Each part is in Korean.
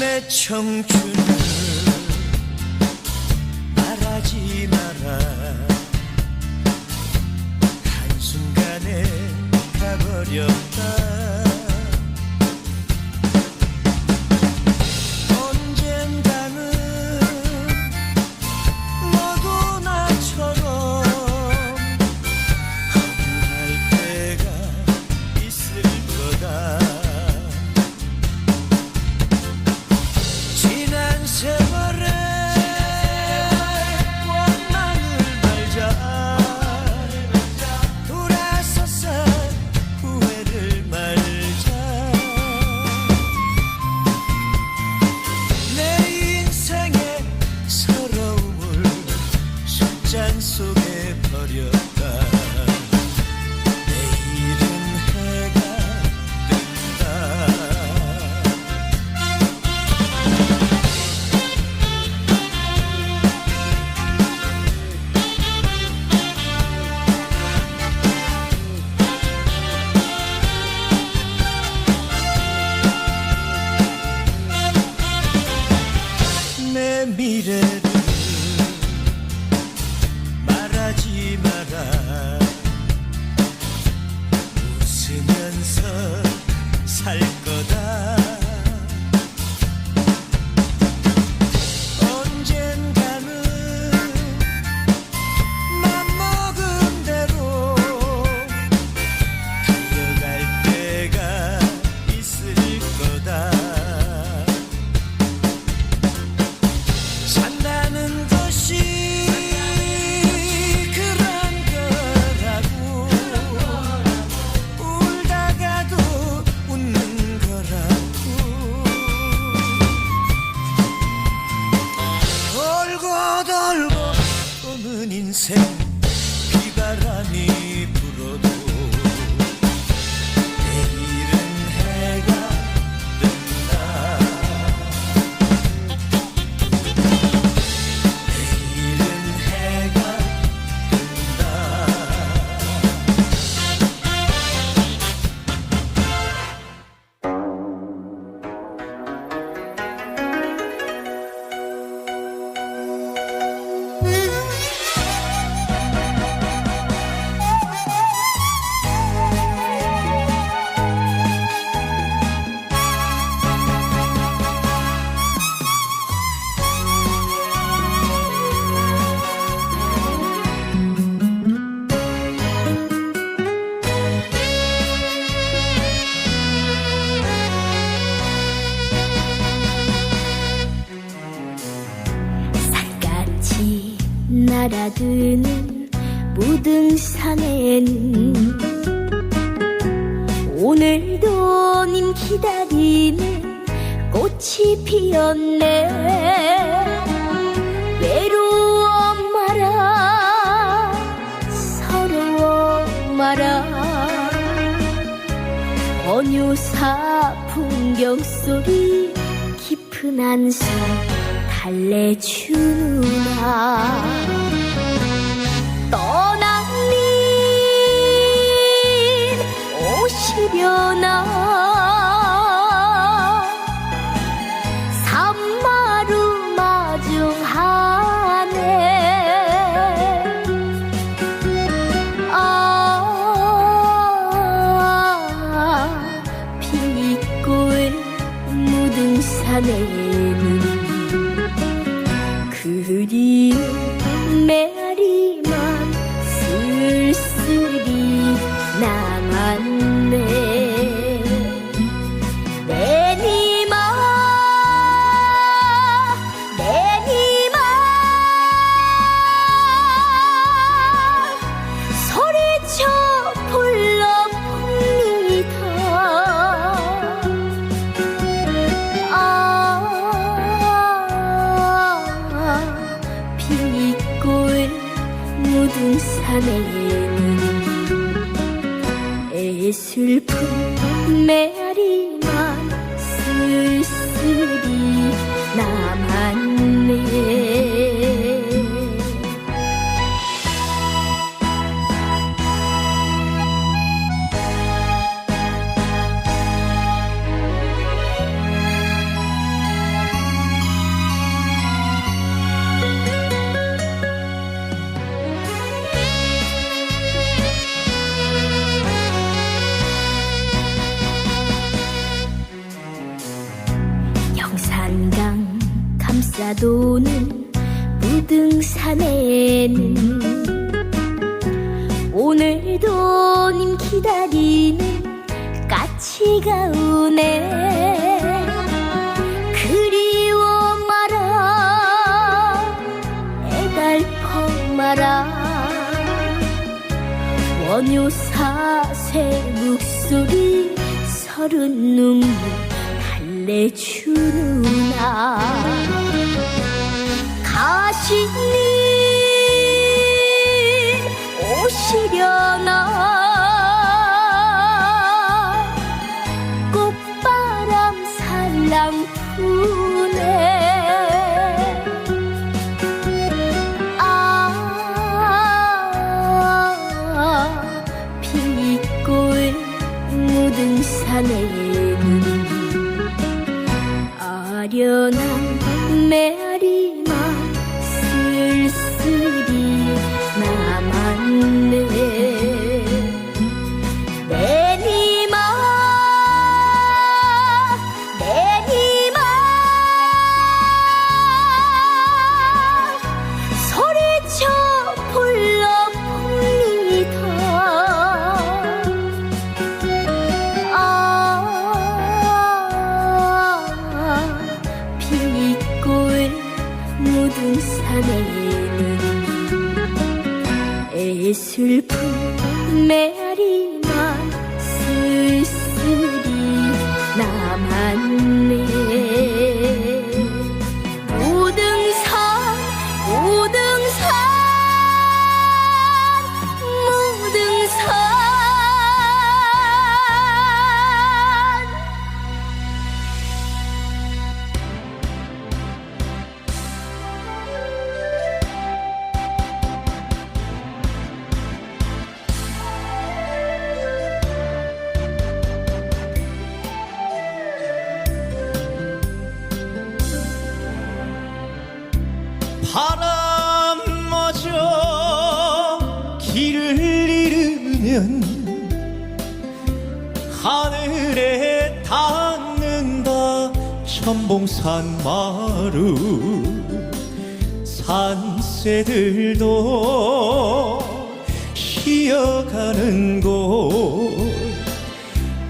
내 청춘을 말하지 마라. 한순간에 가버렸다. 사는 인생 비바람이 전유사 풍경 속이 깊은 안성 달래주나 떠난 일 오시려나. 오늘도 님 기다리는 까치가 우네. 그리워 마라. 애달퍼 마라. 원효사세 목소리 서른 눈물 달래주누나 가시니 시려나 꽃바람 살랑 부네. 아 빛골 묻은 산에 애 천봉산 마루 산새들도 쉬어가는 곳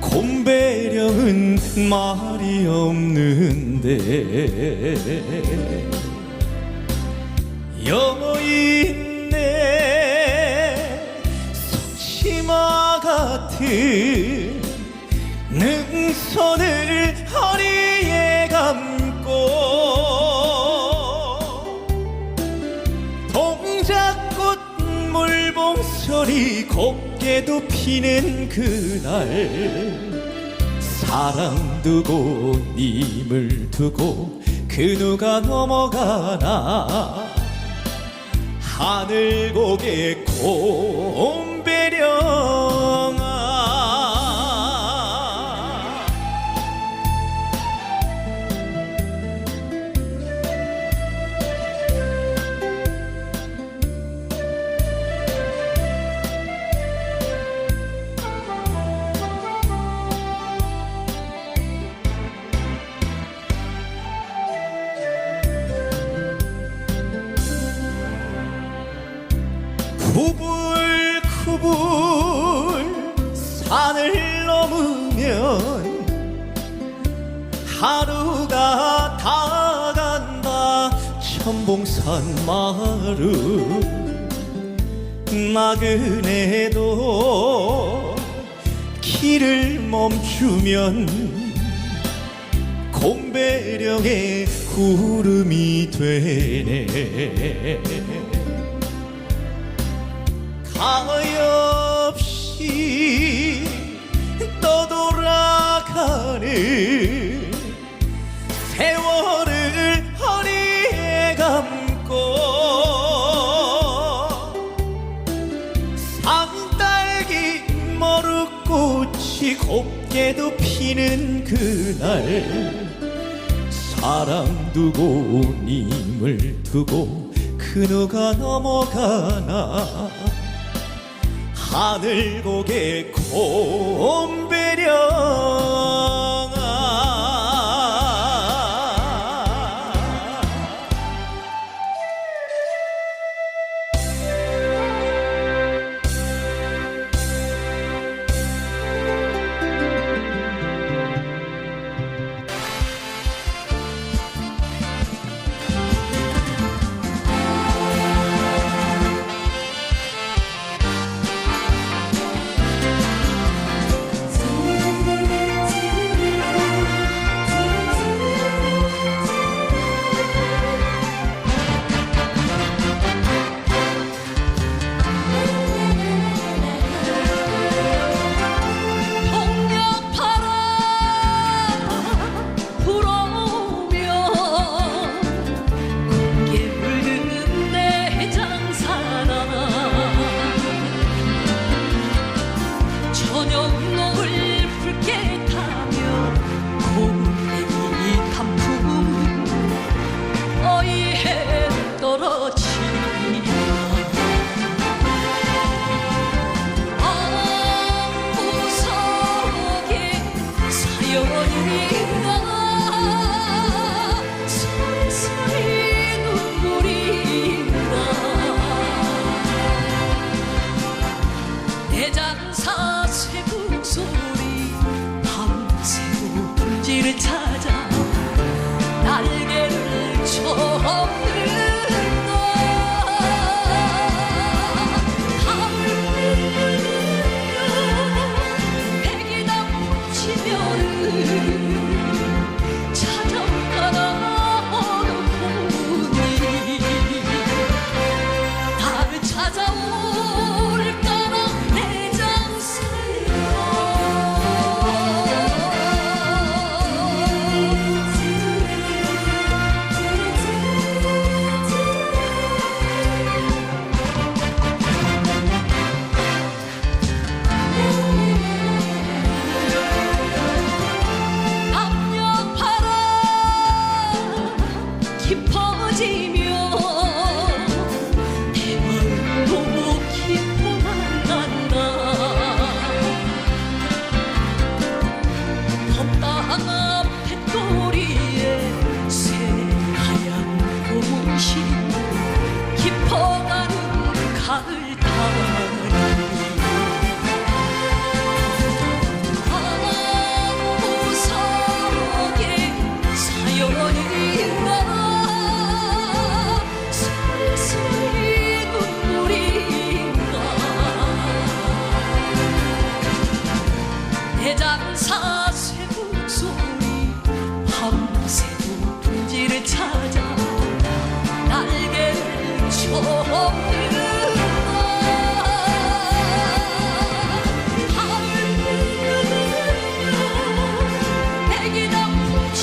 곰배령은 말이 없는데 여인네 속치마 같은 피는 그날 사랑 두고 님을 두고 그 누가 넘어가나 하늘 고개 곰 봉산 마루 나그네도 길을 멈추면 공배령의 구름이 되네. 가엾이 떠돌아가는 해도 피는 그날 사랑 두고 님을 두고 그 누가 넘어가나? 하늘 고개 곰배려 need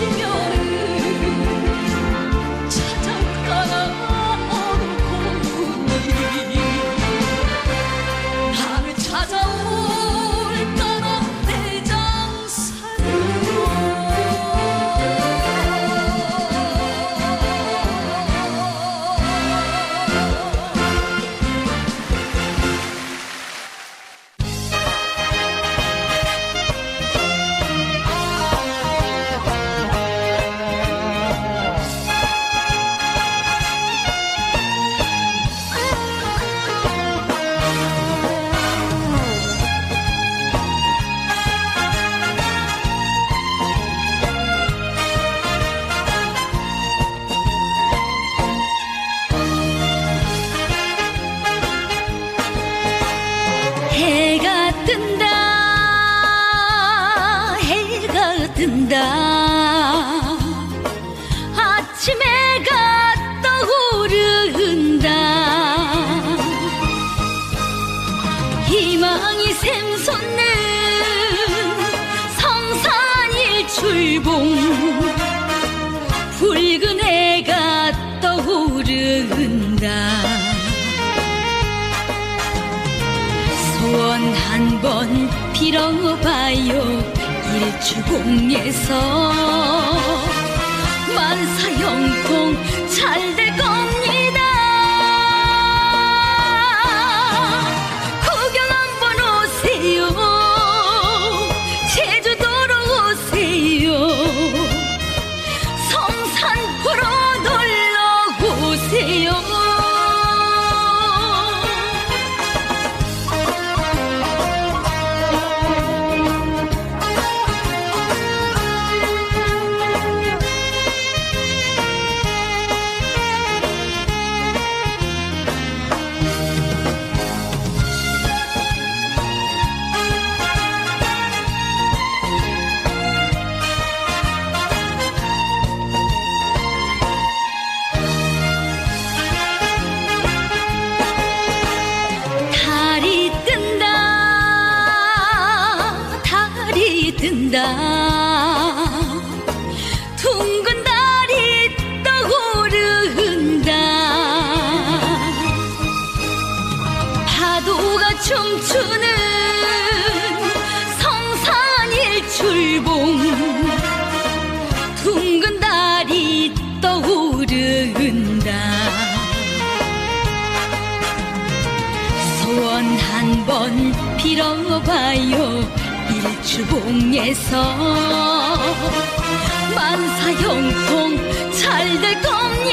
you. 흐른다. 소원 한 번 빌어봐요. 일주공에서 만사형통 잘 되건 봐요. 일주봉에서 만사형통 잘 될 겁니다.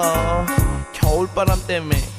아, 겨울바람 때문에.